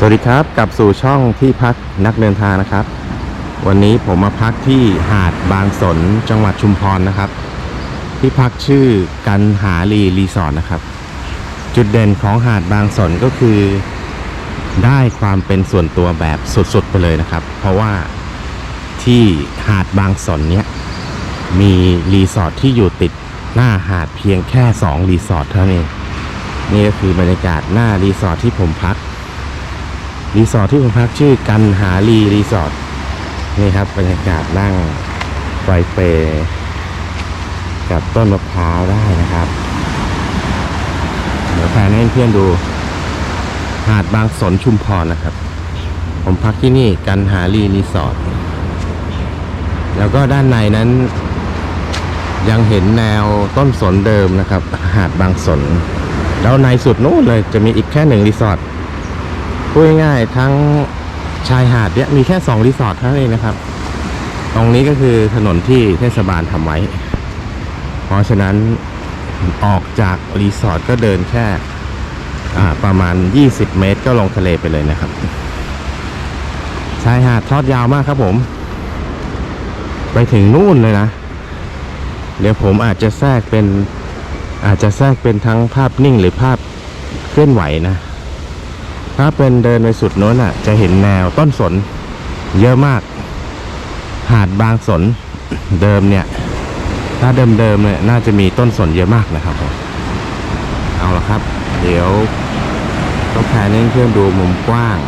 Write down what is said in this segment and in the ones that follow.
สวัสดีครับกลับสู่ช่องที่พักนักเดินทางนะครับ วันนี้ผมมาพักที่หาดบางสนจังหวัดชุมพรนะครับ ที่พักชื่อกันหาลีรีสอร์ทนะครับ จุดเด่นของหาดบางสนก็คือ ได้ความเป็นส่วนตัวแบบสุดๆไปเลยนะครับ เพราะว่าที่หาดบางสนเนี้ยมีรีสอร์ทที่อยู่ติดหน้าหาดเพียงแค่ 2 รีสอร์ทเท่านั้นเองนี่ก็คือบรรยากาศหน้ารีสอร์ทที่ผมพัก รีสอร์ทที่ผมพักชื่อกันหาลีรีสอร์ทนี่ครับบรรยากาศนั่งไฟเปร์กับต้นมะพร้าวได้นะครับ เดี๋ยวแพนให้เพื่อนดู หาดบางสนชุมพรนะครับ ผมพักที่นี่กันหาลีรีสอร์ทแล้วก็ด้านในนั้นยังเห็นแนวต้นสนเดิมนะครับ หาดบางสน แล้วในสุดนู้นเลยจะมีอีกแค่หนึ่งรีสอร์ท พูดง่ายๆทั้งชายหาดเนี่ยมีแค่สองรีสอร์ทเท่านั้นเองนะครับ ตรงนี้ก็คือถนนที่เทศบาลทำไว้ เพราะฉะนั้นออกจากรีสอร์ทก็เดินแค่ประมาณ 20 เมตรก็ลงทะเลไปเลยนะครับ ชายหาดทอดยาวมากครับผม ไปถึงนู่นเลยนะ เดี๋ยวผมอาจจะแทรกเป็นอาจจะแทรกเป็นทั้งภาพนิ่งหรือภาพเคลื่อนไหวนะ ถ้าเป็นเดินไปสุดโน้นอะ จะเห็นแนวต้นสน เยอะมาก หาดบางสนเดิมเนี่ย ถ้าเดิมเดิมเนี่ยน่าจะมีต้นสนเยอะมากนะครับผมเอาละครับ เดี๋ยวต้องแพนเครื่องดูมุมกว้าง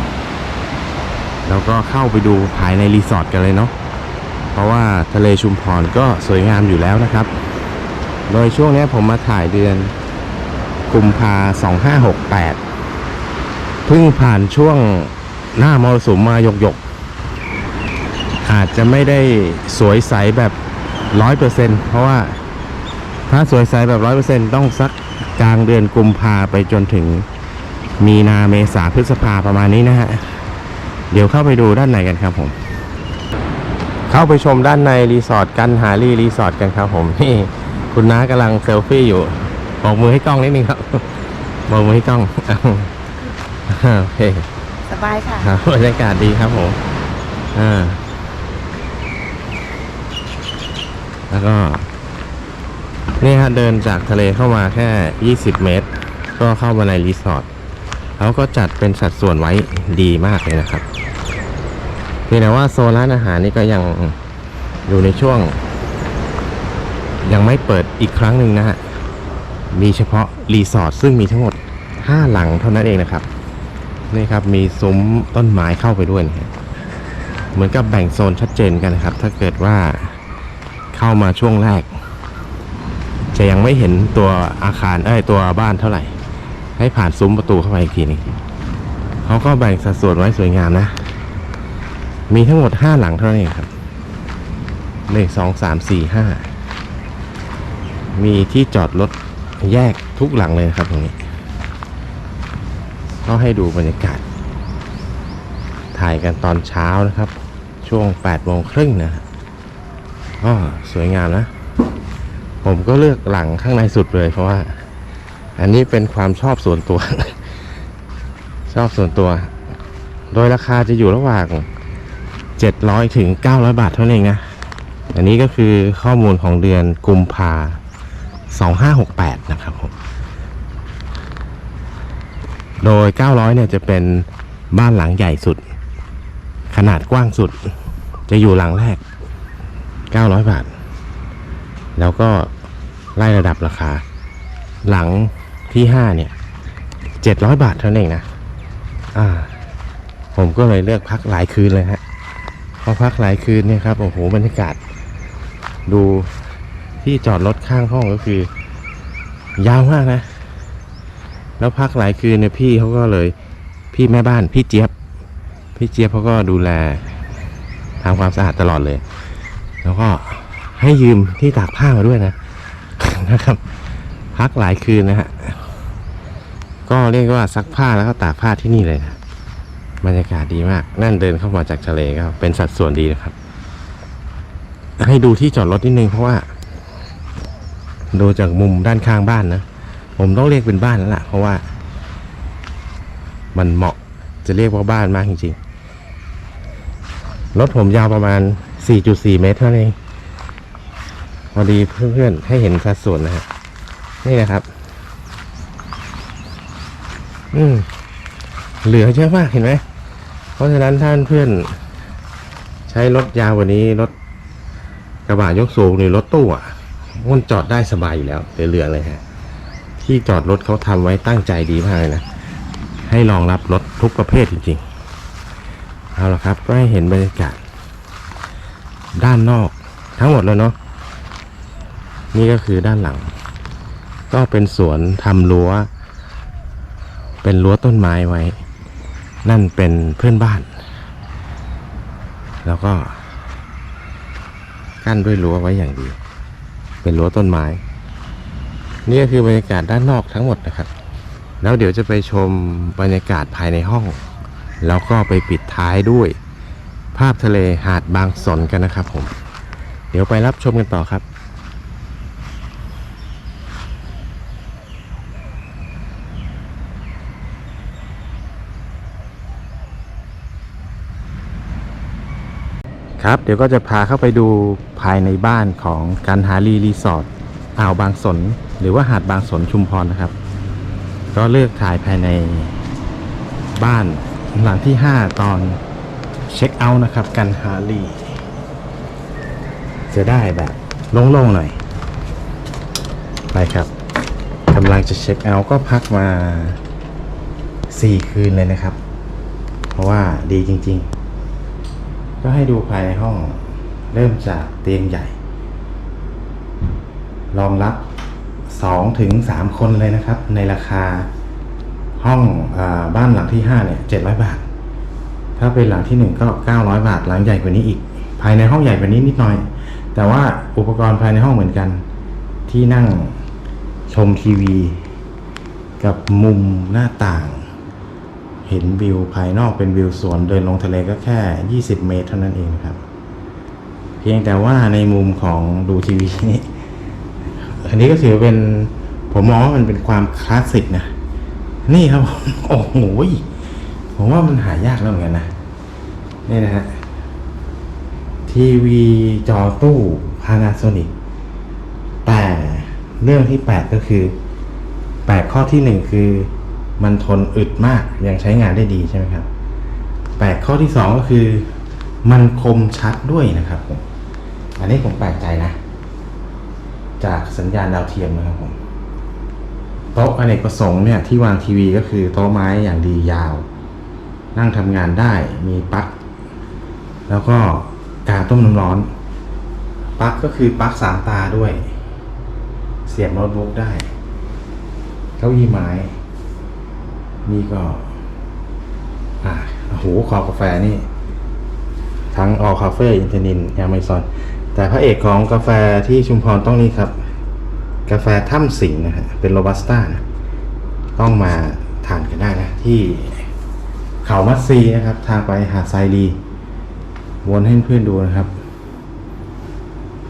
แล้วก็เข้าไปดูภายในรีสอร์ทกันเลยเนาะเพราะว่าทะเลชุมพรก็สวยงามอยู่แล้วนะครับ โดยช่วงนี้ผมมาถ่ายเดือนกุมภาสองห้าหกแปด พิ่งผ่านช่วงหน้ามรสุมมาหยกหยกอาจจะไม่ได้สวยใสแบบร้อยเปอร์เซ็นเพราะว่าถ้าสวยใสแบบร้อยเปอร์เซ็นต้องสักกลางเดือนกุมภาไปจนถึงมีนาเมษาพฤษภาประมาณนี้นะฮะ เดี๋ยวเข้าไปดูด้านในกันครับผม เข้าไปชมด้านในรีสอร์ทกันหารีรีสอร์ทกันครับผมนี่คุณน้ากำลังเซลฟี่อยู่บอกมือให้กล้องนิดนึงครับบอกมือให้กล้อง โอเคสบายค่ะครับบรรยากาศดีครับผมอ่าแล้วก็นี่ฮะเดินจากทะเลเข้ามาแค่ 20 เมตร ก็เข้ามาในรีสอร์ทเขาก็จัดเป็นสัดส่วนไว้ดีมากเลยนะครับเพียงแต่ว่าโซนร้านอาหารนี่ก็ยังอยู่ในช่วง ยังไม่เปิดอีกครั้งหนึ่งนะฮะมีเฉพาะรีสอร์ทซึ่งมีทั้งหมด 5 หลังเท่านั้นเองนะครับ นี่ครับมีซุ้มต้นไม้เข้าไปด้วยนะเหมือนกับแบ่งโซนชัดเจนกันนะครับ ถ้าเกิดว่าเข้ามาช่วงแรก จะยังไม่เห็นตัวอาคารเอ้ยตัวบ้านเท่าไหร่ ให้ผ่านซุ้มประตูเข้าไปอีกทีหนึงเขาก็แบ่งสัดส่วนไว้สวยงามนะ มีทั้งหมดห้าหลังเท่านั้นเองครับเลขสองสามสี่ห้ามีที่จอดรถแยกทุกหลังเลยครับตรงนี้ ก็ให้ดูบรรยากาศ ถ่ายกันตอนเช้านะครับ ช่วง8โมงครึ่งนะก็สวยงามนะ ผมก็เลือกหลังข้างในสุดเลยเพราะว่า อันนี้เป็นความชอบส่วนตัว ชอบส่วนตัว โดยราคาจะอยู่ระหว่าง 700ถึง900 บาทเท่านั้นเองนะ อันนี้ก็คือข้อมูลของเดือนกุมภา2568 นะครับผม โดย 900 เนี่ยจะเป็นบ้านหลังใหญ่สุด ขนาดกว้างสุด จะอยู่หลังแรก 900 บาท แล้วก็ไล่ระดับราคา หลังที่ 5 เนี่ย 700 บาทเท่านั้นเองนะ อ่า ผมก็เลยเลือกพักหลายคืนเลยฮะพอพักหลายคืนเนี่ยครับ โอ้โห บรรยากาศ ดูที่จอดรถข้างห้องก็คือ ยาวมากนะ แล้วพักหลายคืนเนี่ยพี่เขาก็เลยพี่แม่บ้านพี่เจี๊ยบ พี่เจี๊ยบเขาก็ดูแลทำความสะอาดตลอดเลย แล้วก็ให้ยืมที่ตากผ้ามาด้วยนะนะครับ พักหลายคืนนะฮะก็เรียกว่าซักผ้าแล้วก็ตากผ้าที่นี่เลยนะบรรยากาศดีมาก นั่นเดินเข้ามาจากทะเลก็เป็นสัดส่วนดีนะครับ ให้ดูที่จอดรถนิดนึงเพราะว่า ดูจากมุมด้านข้างบ้านนะ ผมต้องเรียกเป็นบ้านแล้วล่ะ เพราะว่า มันเหมาะจะเรียกว่าบ้านมากจริงๆ รถผมยาวประมาณ 4.4 เมตรเท่านั้นเองพอดีเพื่อนๆ ให้เห็นสัดส่วนนะฮะนี่นะครับ อืม เหลือเยอะมากเห็นไหม เพราะฉะนั้นท่านเพื่อน ใช้รถยาวว่านี้รถกระบะยกสูงหรือรถตู้อะมันจอดได้สบายอยู่แล้วเหลือๆเลยฮะ ที่จอดรถเขาทำไว้ตั้งใจดีมากเลยนะ ให้รองรับรถทุกประเภทจริงๆ เอาละครับ ก็ให้เห็นบรรยากาศด้านนอกทั้งหมดแล้วเนาะ นี่ก็คือด้านหลัง ก็เป็นสวนทำรั้ว เป็นรั้วต้นไม้ไว้ นั่นเป็นเพื่อนบ้าน แล้วก็กั้นด้วยรั้วไว้อย่างดี เป็นรั้วต้นไม้ นี่ก็คือบรรยากาศด้านนอกทั้งหมดนะครับ แล้วเดี๋ยวจะไปชมบรรยากาศภายในห้อง แล้วก็ไปปิดท้ายด้วย ภาพทะเลหาดบางสนกันนะครับผม เดี๋ยวไปรับชมกันต่อครับครับเดี๋ยวก็จะพาเข้าไปดูภายในบ้านของกันหารีรีสอร์ทอ่าวบางสน หรือว่าหาดบางสนชุมพรนะครับ ก็เลือกถ่ายภายในบ้านหลังที่ 5 ตอนเช็คเอาท์นะครับ กันหารีจะได้แบบโล่งๆหน่อย ไปครับกำลังจะเช็คเอาท์ก็พักมา 4 คืนเลยนะครับ เพราะว่าดีจริงๆ ก็ให้ดูภายในห้องเริ่มจากเตียงใหญ่ รองรับ 2ถึง3คนเลยนะครับ ในราคาห้องอบ้านหลังที่5เนี่ย700 บาท ถ้าเป็นหลังที่ 1 ก็ 900 บาท หลังใหญ่กว่านี้อีก ภายในห้องใหญ่กว่านี้นิดหน่อย แต่ว่าอุปกรณ์ภายในห้องเหมือนกัน ที่นั่งชมทีวี กับมุมหน้าต่าง เห็นวิวภายนอกเป็นวิวสวนเดินลงทะเลก็แค่ 20 เมตรเท่านั้นเองครับ เพียงแต่ว่าในมุมของดูทีวีนี่ อันนี้ก็ถือเป็นผมมองว่ามันเป็นความคลาสสิกนะ นี่ครับโอ้โหผมว่ามันหายากแล้วเหมือนกันนะ นี่นะฮะ ทีวีจอตู้ Panasonic แต่เรื่องที่แปลกก็คือแปลกข้อที่หนึ่งคือมันทนอึดมากยังใช้งานได้ดีใช่ไหมครับแปลกข้อที่สองก็คือ มันคมชัดด้วยนะครับผมอันนี้ผมแปลกใจนะ จากสัญญาณดาวเทียมนะครับผมโต๊ะอเนกประสงค์เนี่ยที่วางทีวีก็คือโต๊ะไม้อย่างดียาว นั่งทำงานได้มีปลั๊กแล้วก็การต้มน้ำร้อนปลั๊กก็คือปลั๊กสามตาด้วย เสียบโน้ตบุ๊กได้ เก้าอี้ไม้ นี่ก็ อ่าโอ้โหคอกาแฟนี่ ทั้งออคาเฟ่อินเทนินแอมซอน แต่พระเอกของกาแฟที่ชุมพรต้องนี่ครับ กาแฟถ้ำสิงห์นะฮะเป็นโรบัสต้านะต้องมาทานกันได้นะ ที่เขามัดซีนะครับ ทางไปหาดทรายลีวนให้เพื่อนดูนะครับ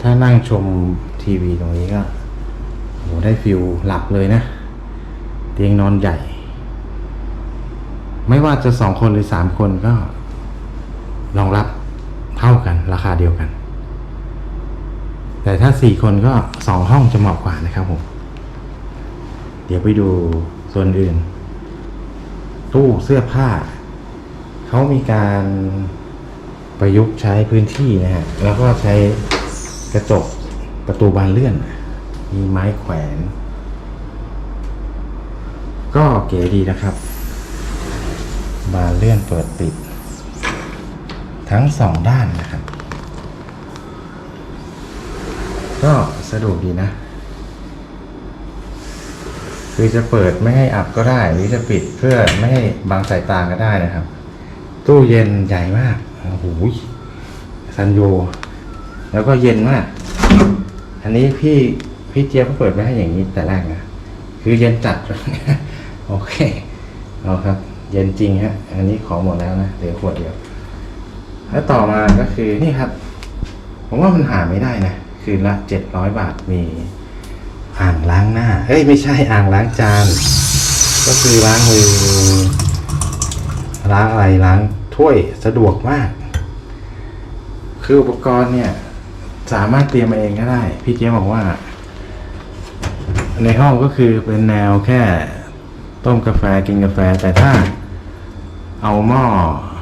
ถ้านั่งชมทีวีตรงนี้ก็โหได้ฟิลหลับเลยนะ เตียงนอนใหญ่ ไม่ว่าจะสองคนหรือสามคนก็รองรับเท่ากันราคาเดียวกัน แต่ถ้าสี่คนก็สองห้องจะเหมาะกว่านะครับผม เดี๋ยวไปดูส่วนอื่น ตู้เสื้อผ้า เขามีการประยุกต์ใช้พื้นที่นะฮะ แล้วก็ใช้กระจกประตูบานเลื่อน มีไม้แขวน ก็เก๋ดีนะครับ บานเลื่อนเปิดปิด ทั้งสองด้านนะครับ ก็สะดวกดีนะ คือจะเปิดไม่ให้อับก็ได้ หรือจะปิดเพื่อไม่ให้บังสายตาก็ได้นะครับ ตู้เย็นใหญ่มากโอ้โหซันโย แล้วก็เย็นมาก อันนี้พี่พี่เจี๊ยบเขาเปิดไว้ให้อย่างนี้แต่แรกนะ คือเย็นจัด โอเค เอาครับ เย็นจริงฮะ อันนี้ของหมดแล้วนะ เหลือขวดเดียว แล้วต่อมาก็คือนี่ครับ ผมว่ามันหาไม่ได้นะ คืนละเจ็ดร้อยบาทมีอ่างล้างหน้า เอ้ยไม่ใช่อ่างล้างจาน ก็คือล้างมือล้างอะไรล้างถ้วยสะดวกมาก คืออุปกรณ์เนี่ย สามารถเตรียมมาเองก็ได้ พี่เจ๊ยบอกว่า ในห้องก็คือเป็นแนวแค่ต้มกาแฟกินกาแฟแต่ถ้าเอาหม้อ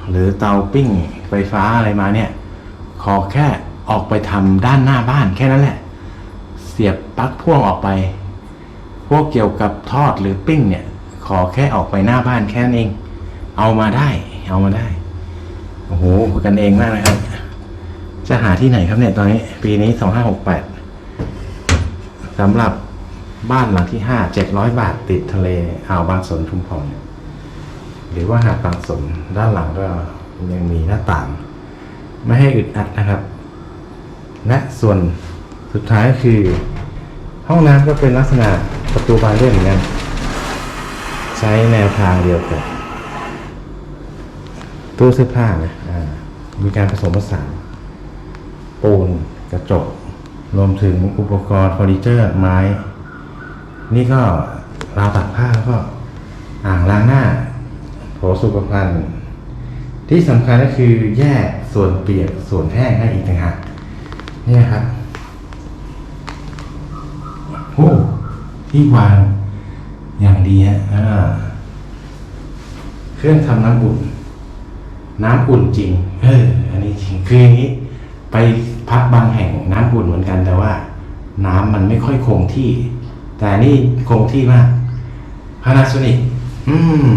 หรือเตาปิ้งไฟฟ้าอะไรมาเนี่ย ขอแค่ ออกไปทำด้านหน้าบ้านแค่นั้นแหละ เสียบปลั๊กพ่วงออกไป พวกเกี่ยวกับทอดหรือปิ้งเนี่ย ขอแค่ออกไปหน้าบ้านแค่นั้นเอง เอามาได้ เอามาได้ โอ้โหกันเองมากนะครับ จะหาที่ไหนครับเนี่ยตอนนี้ ปีนี้สองห้าหกแปดสำหรับบ้านหลังที่ห้าเจ็ดร้อยบาทติดทะเลอ่าวบางสนชุมพรหรือว่าหาดบางสนด้านหลังก็ยังมีหน้าต่าง ไม่ให้อึดอัดนะครับ และส่วนสุดท้ายคือ ห้องน้ำก็เป็นลักษณะประตูบานเลื่อนเหมือนกัน ใช้แนวทางเดียวกันตู้เสื้อผ้านะมีการผสมผสานปูนกระจก รวมถึงอุปกรณ์เฟอร์นิเจอร์ไม้ นี่ก็ราวตักผ้าแล้วก็อ่างล้างหน้าโถสุขภัณฑ์ที่สำคัญก็คือแยกส่วนเปียกส่วนแห้งให้อีกต่างหาก นี่นะครับโอ้ที่วางอย่างดีฮะเครื่องทำน้ำอุ่น น้ำอุ่นจริง เออ อันนี้จริง คืออย่างนี้ ไปพักบางแห่งน้ำอุ่นเหมือนกันแต่ว่า น้ำมันไม่ค่อยคงที่ แต่นี่คงที่มาก Panasonic อืม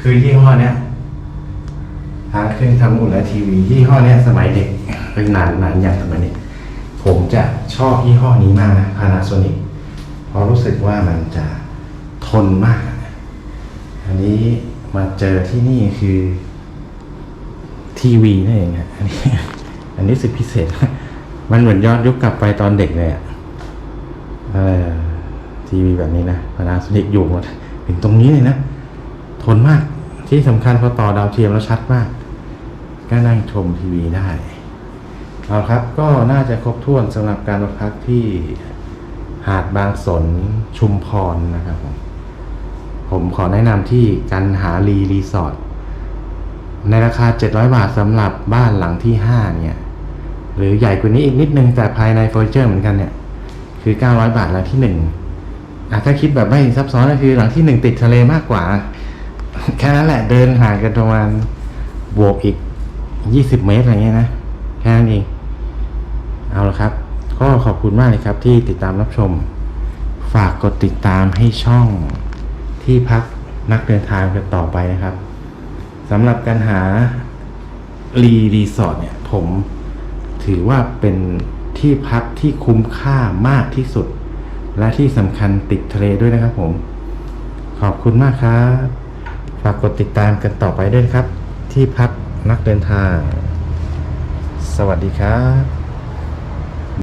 คือยี่ห้อเนี้ยทางเครื่องทำอุ่นและทีวี ยี่ห้อเนี้ยสมัยเด็ก เป็นนานนานอย่างสมัยเด็กผมจะชอบยี่ห้อนี้มากนะ Panasonic เพราะรู้สึกว่ามันจะทนมาก อันนี้มาเจอที่นี่คือทีวีนั่นเองฮะอันนี้อันนี้สึกพิเศษ มันเหมือนย้อนยุคกลับไปตอนเด็กเลยอะทีวีแบบนี้นะพานาสนิกอยู่หมดถึงตรงนี้เลยนะ ทนมากที่สำคัญพอต่อดาวเทียมแล้วชัดมาก ก็นั่งชมทีวีได้ เอาครับก็น่าจะครบถ้วนสำหรับการมาพักที่หาดบางสนชุมพรนะครับผมผมขอแนะนำที่กันหาลีรีสอร์ทในราคา 700 บาทสำหรับบ้านหลังที่ 5 เนี่ย หรือใหญ่กว่านี้อีกนิดนึงแต่ภายในเฟอร์เจอร์เหมือนกันเนี่ย คือ 900 บาทหลังที่ 1อะถ้าคิดแบบไม่ซับซ้อนก็คือหลังที่ 1 ติดทะเลมากกว่า แค่นั้นแหละเดินห่างกันประมาณบวกอีก 20 เมตรอะไรเงี้ยนะ แค่นั้นเอง เอาละครับ ก็ขอบคุณมากเลยครับที่ติดตามรับชม ฝากกดติดตามให้ช่องที่พักนักเดินทางกันต่อไปนะครับสำหรับการหารีรีสอร์ทเนี่ยผมถือว่าเป็นที่พักที่คุ้มค่ามากที่สุด และที่สำคัญติดทะเลด้วยนะครับผม ขอบคุณมากครับ ฝากกดติดตามกันต่อไปด้วยครับ ที่พักนักเดินทาง สวัสดีครับ